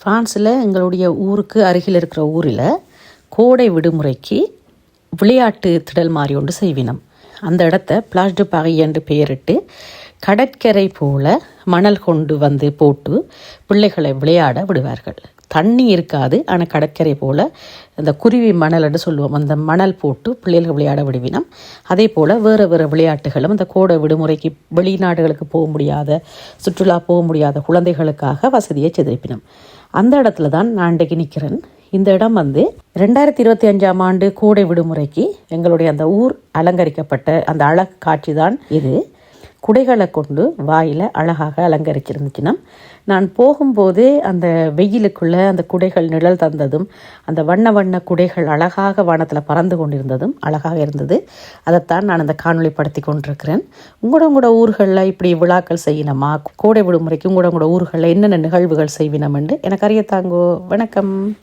ஃப்ரான்ஸில் எங்களுடைய ஊருக்கு அருகில் இருக்கிற ஊரில் கோடை விடுமுறைக்கு விளையாட்டு திடல் மாதிரி ஒன்று செய்வினம். அந்த இடத்த பிளாஸ்டு பகை என்று பெயரிட்டு கடற்கரை போல மணல் கொண்டு வந்து போட்டு பிள்ளைகளை விளையாட விடுவார்கள். தண்ணி இருக்காது ஆனால் கடற்கரை போல் இந்த குருவி மணல் என்று சொல்லுவோம் அந்த மணல் போட்டு பிள்ளைகள் விளையாட விடுவினம். அதே போல் வேறு வேறு விளையாட்டுகளும் இந்த கோடை விடுமுறைக்கு வெளிநாடுகளுக்கு போக முடியாத சுற்றுலா போக முடியாத குழந்தைகளுக்காக வசதியை செதிருப்பினம் அந்த இடத்துல தான் நான் இன்றைக்கு நிற்கிறேன். இந்த இடம் வந்து ரெண்டாயிரத்தி இருபத்தி அஞ்சாம் ஆண்டு கோடை விடுமுறைக்கு எங்களுடைய அந்த ஊர் அலங்கரிக்கப்பட்ட அந்த அழகு காட்சி தான் இது. குடைகளை கொண்டு வாயில் அழகாக அலங்கரிச்சிருந்துச்சுன்னா நான் போகும்போதே அந்த வெயிலுக்குள்ளே அந்த குடைகள் நிழல் தந்ததும் அந்த வண்ண வண்ண குடைகள் அழகாக வானத்தில் பறந்து கொண்டிருந்ததும் அழகாக இருந்தது. அதைத்தான் நான் அந்த காணொலிப்படுத்தி கொண்டிருக்கிறேன். உங்களோட உங்களோட ஊர்களில் இப்படி விழாக்கள் செய்யணுமா கோடை விடுமுறைக்கு உங்களோட உங்களோட ஊர்களில் என்னென்ன நிகழ்வுகள் செய்வினம் என்று எனக்கு அறியத்தாங்கோ. வணக்கம்.